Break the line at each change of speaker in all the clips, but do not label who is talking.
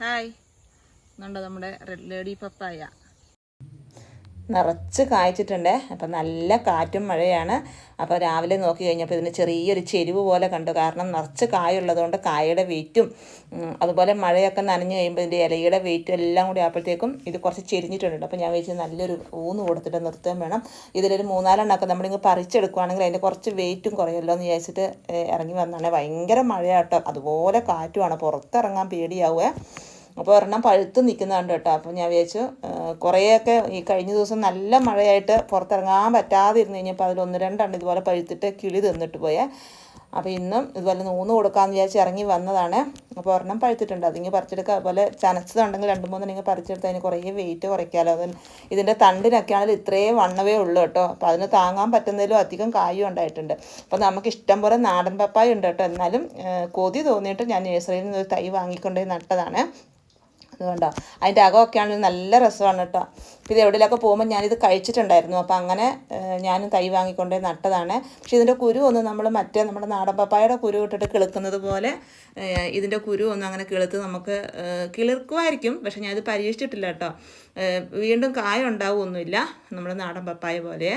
Hi. എന്നുണ്ടോ നമ്മുടെ red lady പപ്പായ?
നിറച്ച് കായ്ച്ചിട്ടുണ്ട്. അപ്പം നല്ല കാറ്റും മഴയാണ്. അപ്പോൾ രാവിലെ നോക്കി കഴിഞ്ഞപ്പോൾ ഇതിന് ചെറിയൊരു ചെരുവ് പോലെ കണ്ടു. കാരണം നിറച്ച് കായുള്ളതുകൊണ്ട് കായയുടെ വെയിറ്റും അതുപോലെ മഴയൊക്കെ നനഞ്ഞു കഴിയുമ്പോൾ ഇതിന്റെ ഇലയുടെ വെയിറ്റും എല്ലാം കൂടി ആയപ്പോഴത്തേക്കും ഇത് കുറച്ച് ചെരിഞ്ഞിട്ടുണ്ട് അപ്പോൾ ഞാൻ വെച്ച് നല്ലൊരു ഊന്ന് കൊടുത്തിട്ട് നിർത്തുകയും വേണം. ഇതിലൊരു മൂന്നാലെണ്ണമൊക്കെ നമ്മളിങ്ങ് പറിച്ചെടുക്കുവാണെങ്കിൽ അതിന്റെ കുറച്ച് വെയിറ്റും കുറയുമല്ലോ എന്ന് വിചാരിച്ചിട്ട് ഇറങ്ങി വന്നതാണ്. ഭയങ്കര മഴയാട്ടോ. അതുപോലെ കാറ്റുമാണ്. പുറത്തിറങ്ങാൻ പേടിയാവുക. അപ്പോൾ ഒരെണ്ണം പഴുത്ത് നിൽക്കുന്നുണ്ട് കേട്ടോ. അപ്പോൾ ഞാൻ വിചാരിച്ചു കുറേയൊക്കെ ഈ കഴിഞ്ഞ ദിവസം നല്ല മഴയായിട്ട് പുറത്തിറങ്ങാൻ പറ്റാതെ ഇരുന്ന് കഴിഞ്ഞപ്പോൾ അതിൽ ഒന്ന് രണ്ടെണ്ണം ഇതുപോലെ പഴുത്തിട്ട് കിളി തിന്നിട്ട് പോയേ. അപ്പോൾ ഇന്നും ഇതുപോലെ നൂന്ന് കൊടുക്കാമെന്ന് വിചാരിച്ച് ഇറങ്ങി വന്നതാണ്. അപ്പോൾ ഒരെണ്ണം പഴുത്തിട്ടുണ്ട്. അതിങ്ങനെ പറിച്ചെടുക്കുക അതുപോലെ ചനച്ചതുണ്ടെങ്കിൽ രണ്ട് മൂന്ന് നിങ്ങൾ പറിച്ചെടുത്ത് അതിന് കുറേ വെയിറ്റ് കുറയ്ക്കാമല്ലോ അതിന് ഇതിന്റെ തണ്ടിനൊക്കെ ആണെങ്കിൽ ഇത്രയും വണ്ണവേ ഉള്ളൂ കേട്ടോ. അപ്പോൾ അതിന് താങ്ങാൻ പറ്റുന്നതിലും അധികം കായും ഉണ്ടായിട്ടുണ്ട്. അപ്പോൾ നമുക്ക് ഇഷ്ടം പോലെ നാടൻ പപ്പായ ഉണ്ട് കേട്ടോ. എന്നാലും കൊതി തോന്നിയിട്ട് ഞാൻ നഴ്സറിയിൽ നിന്ന് ഒരു തൈ വാങ്ങിക്കൊണ്ടേ നട്ടതാണ്. അതുകൊണ്ടോ. അതിന്റെ അകമൊക്കെ ആണെങ്കിൽ നല്ല രസമാണ് കേട്ടോ. ഇത് എവിടെയൊക്കെ പോകുമ്പോൾ ഞാനിത് കഴിച്ചിട്ടുണ്ടായിരുന്നു. അപ്പോൾ അങ്ങനെ ഞാനും തൈ വാങ്ങിക്കൊണ്ടേ നട്ടതാണ്. പക്ഷേ ഇതിന്റെ കുരു ഒന്ന് നമ്മൾ മറ്റേ നമ്മുടെ നാടൻ പപ്പായയുടെ കുരു ഇട്ടിട്ട് കിളുക്കുന്നത് പോലെ ഇതിന്റെ കുരു ഒന്ന് അങ്ങനെ കിളുത്ത് നമുക്ക് കിളിർക്കുമായിരിക്കും. പക്ഷേ ഞാനിത് പരീക്ഷിച്ചിട്ടില്ല കേട്ടോ. വീണ്ടും കായ ഉണ്ടാവുമൊന്നുമില്ല നമ്മുടെ നാടൻ പപ്പായ പോലെ.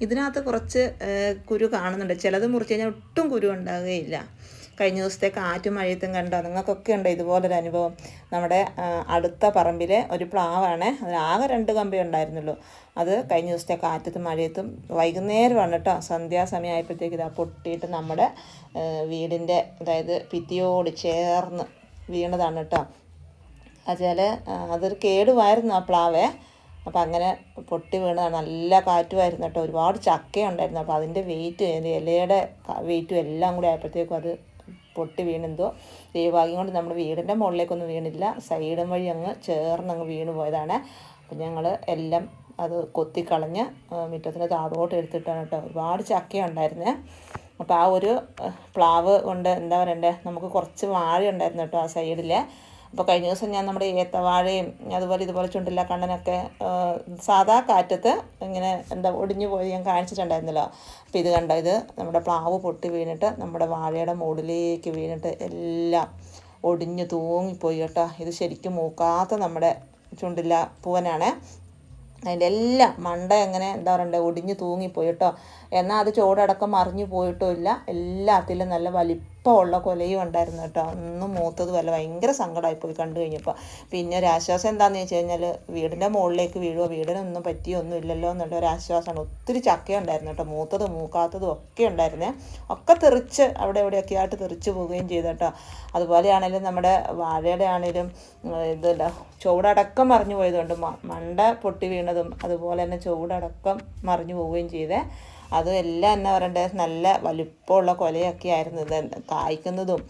ഇതിനകത്ത് കുറച്ച് കുരു കാണുന്നുണ്ട്. ചിലത് മുറിച്ച് കഴിഞ്ഞാൽ ഒട്ടും കുരു ഉണ്ടാകുകയില്ല കഴിഞ്ഞ ദിവസത്തെ കാറ്റും മഴയത്തും കണ്ടോ? നിങ്ങൾക്കൊക്കെ ഉണ്ടോ ഇതുപോലൊരു അനുഭവം? നമ്മുടെ അടുത്ത പറമ്പിലെ ഒരു പ്ലാവാണ്. അതിനാകെ രണ്ട് കമ്പി ഉണ്ടായിരുന്നുള്ളൂ. അത് കഴിഞ്ഞ ദിവസത്തെ കാറ്റത്തും മഴയത്തും വൈകുന്നേരമാണ് കേട്ടോ സന്ധ്യാസമയം ആയപ്പോഴത്തേക്ക് ഇതാ പൊട്ടിയിട്ട് നമ്മുടെ വീടിന്റെ അതായത് ഭിത്തിയോട് ചേർന്ന് വീണതാണ് കേട്ടോ അതുപോലെ അതൊരു കേടുമായിരുന്നു ആ പ്ലാവേ. അപ്പോൾ അങ്ങനെ പൊട്ടി വീണതാണ്. നല്ല കാറ്റുമായിരുന്നു കേട്ടോ ഒരുപാട് ചക്കയുണ്ടായിരുന്നു. അപ്പോൾ അതിന്റെ വെയിറ്റ് അതിന്റെ ഇലയുടെ വെയിറ്റും എല്ലാം കൂടി ആയപ്പോഴത്തേക്കും അത് പൊട്ടി വീണെന്തോ? ദൈവഭാഗ്യം കൊണ്ട് നമ്മുടെ വീടിന്റെ മുകളിലേക്കൊന്നും വീണില്ല. സൈഡും വഴി അങ്ങ് ചേർന്ന് അങ്ങ് വീണ് പോയതാണ്. അപ്പം ഞങ്ങൾ എല്ലാം അത് കൊത്തിക്കളഞ്ഞ് മുറ്റത്തിന്റെ താതോട്ട് എടുത്തിട്ടാണ് കേട്ടോ ഒരുപാട് ചക്കയുണ്ടായിരുന്നേ അപ്പോൾ ആ ഒരു പ്ലാവ് കൊണ്ട് എന്താ പറയണ്ടേ? നമുക്ക് കുറച്ച് വാഴ ഉണ്ടായിരുന്നു കേട്ടോ ആ സൈഡിൽ അപ്പോൾ കഴിഞ്ഞ ദിവസം ഞാൻ നമ്മുടെ ഏത്തവാഴയും അതുപോലെ ഇതുപോലെ ചുണ്ടില്ല കണ്ണനൊക്കെ സാധാ കാറ്റത്ത് ഇങ്ങനെ എന്താ ഒടിഞ്ഞു പോയി ഞാൻ കാണിച്ചിട്ടുണ്ടായിരുന്നല്ലോ. അപ്പോൾ ഇത് കണ്ടോ ഇത് നമ്മുടെ പ്ലാവ് പൊട്ടി വീണിട്ട് നമ്മുടെ വാഴയുടെ മുകളിലേക്ക് വീണിട്ട് എല്ലാം ഒടിഞ്ഞു തൂങ്ങിപ്പോയി കേട്ടോ. ഇത് ശരിക്കും മൂക്കാത്ത നമ്മുടെ ചുണ്ടില്ല പൂവനാണ്. അതിന്റെ എല്ലാം മണ്ട എങ്ങനെ എന്താ പറയണ്ടേ ഒടിഞ്ഞു തൂങ്ങിപ്പോയി കേട്ടോ. എന്നാൽ അത് ചോടടക്കം മറിഞ്ഞു പോയിട്ടോ ഇല്ല. എല്ലാത്തിലും നല്ല വലിപ്പമുള്ള കൊലയും ഉണ്ടായിരുന്നു കേട്ടോ. ഒന്നും മൂത്തതുമല്ല ഭയങ്കര സങ്കടമായിപ്പോയി കണ്ടു കഴിഞ്ഞപ്പോൾ. പിന്നെ ഒരു ആശ്വാസം എന്താണെന്ന് വെച്ച് കഴിഞ്ഞാൽ വീടിന്റെ മുകളിലേക്ക് വീഴുമോ വീടിനൊന്നും പറ്റിയൊന്നും ഇല്ലല്ലോ എന്നുള്ള ഒരു ആശ്വാസമാണ്. ഒത്തിരി ചക്ക ഉണ്ടായിരുന്നു കേട്ടോ. മൂത്തതും മൂക്കാത്തതും ഒക്കെ ഉണ്ടായിരുന്നേ. ഒക്കെ തെറിച്ച് അവിടെ എവിടെയൊക്കെ ആയിട്ട് തെറിച്ച് പോവുകയും ചെയ്തു കേട്ടോ. അതുപോലെയാണെങ്കിലും നമ്മുടെ വാഴയുടെ ആണെങ്കിലും ഇതല്ല ചുവടടക്കം മറിഞ്ഞു പോയതുകൊണ്ട് മണ്ട പൊട്ടി വീണതും അതുപോലെ തന്നെ ചുവടടക്കം മറിഞ്ഞു പോവുകയും ചെയ്തേ. അതും എല്ലാം എന്നാ പറയണ്ടേ നല്ല വലുപ്പമുള്ള കൊലയൊക്കെ ആയിരുന്നു ഇത്. കായ്ക്കുന്നതും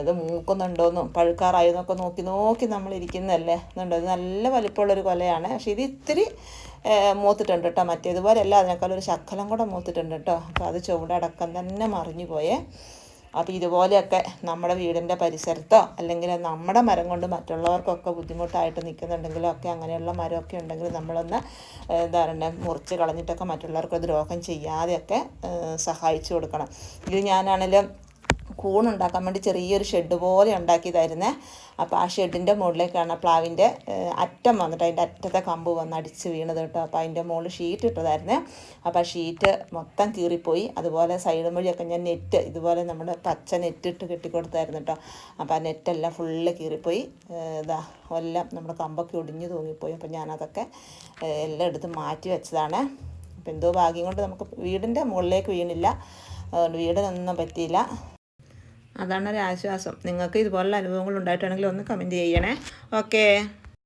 ഇത് മൂക്കുന്നുണ്ടോയെന്നും പഴുക്കാറായെന്നൊക്കെ നോക്കി നോക്കി നമ്മൾ ഇരിക്കുന്നതല്ലേ? എന്നുണ്ടോ ഇത് നല്ല വലിപ്പമുള്ളൊരു കൊലയാണ്. പക്ഷേ ഇത് ഇത്തിരി മൂത്തിട്ടുണ്ട് കേട്ടോ. മറ്റേതുപോലെ അല്ല അതിനേക്കാൾ ഒരു ശക്കലം കൂടെ മൂത്തിട്ടുണ്ട് കേട്ടോ. അപ്പോൾ അത് ചുവടടക്കം തന്നെ മറിഞ്ഞു പോയേ അപ്പോൾ ഇതുപോലെയൊക്കെ നമ്മുടെ വീടിന്റെ പരിസരത്തോ അല്ലെങ്കിൽ നമ്മുടെ മരം കൊണ്ട് മറ്റുള്ളവർക്കൊക്കെ ബുദ്ധിമുട്ടായിട്ട് നിൽക്കുന്നുണ്ടെങ്കിലോ ഒക്കെ അങ്ങനെയുള്ള മരമൊക്കെ ഉണ്ടെങ്കിൽ നമ്മളൊന്ന് എന്താ പറയുക മുറിച്ച് കളഞ്ഞിട്ടൊക്കെ മറ്റുള്ളവർക്ക് ദ്രോഹം ചെയ്യാതെയൊക്കെ സഹായിച്ചു കൊടുക്കണം. ഇത് ഞാനാണെങ്കിലും കൂണുണ്ടാക്കാൻ വേണ്ടി ചെറിയൊരു ഷെഡ് പോലെ ഉണ്ടാക്കിയതായിരുന്നേ. അപ്പോൾ ആ ഷെഡിന്റെ മുകളിലേക്കാണ് പ്ലാവിന്റെ അറ്റം വന്നിട്ട് അതിന്റെ അറ്റത്തെ കമ്പ് വന്ന് അടിച്ച് വീണത് കേട്ടോ. അപ്പോൾ അതിന്റെ മുകളിൽ ഷീറ്റ് ഇട്ടതായിരുന്നേ. അപ്പോൾ ആ ഷീറ്റ് മൊത്തം കീറിപ്പോയി. അതുപോലെ സൈഡ് വഴിയൊക്കെ ഞാൻ നെറ്റ് ഇതുപോലെ നമ്മൾ പച്ച നെറ്റ് ഇട്ട് കെട്ടിക്കൊടുത്തായിരുന്നു കേട്ടോ. അപ്പോൾ ആ നെറ്റെല്ലാം ഫുള്ള് കീറിപ്പോയി. ഇതാ എല്ലാം നമ്മുടെ കമ്പൊക്കെ ഒടിഞ്ഞു തൂങ്ങിപ്പോയി. അപ്പോൾ ഞാനതൊക്കെ എല്ലാം എടുത്ത് മാറ്റി വെച്ചതാണ്. അപ്പോൾ എന്തോ ഭാഗ്യം കൊണ്ട് നമുക്ക് വീടിന്റെ മുകളിലേക്ക് വീണില്ല. വീടിനൊന്നും പറ്റിയില്ല. അതാണ് ഒരു ആശ്വാസം. നിങ്ങൾക്ക് ഇതുപോലുള്ള അനുഭവങ്ങൾ ഉണ്ടായിട്ടുണ്ടെങ്കിൽ ഒന്ന് കമന്റ് ചെയ്യണേ. ഓക്കേ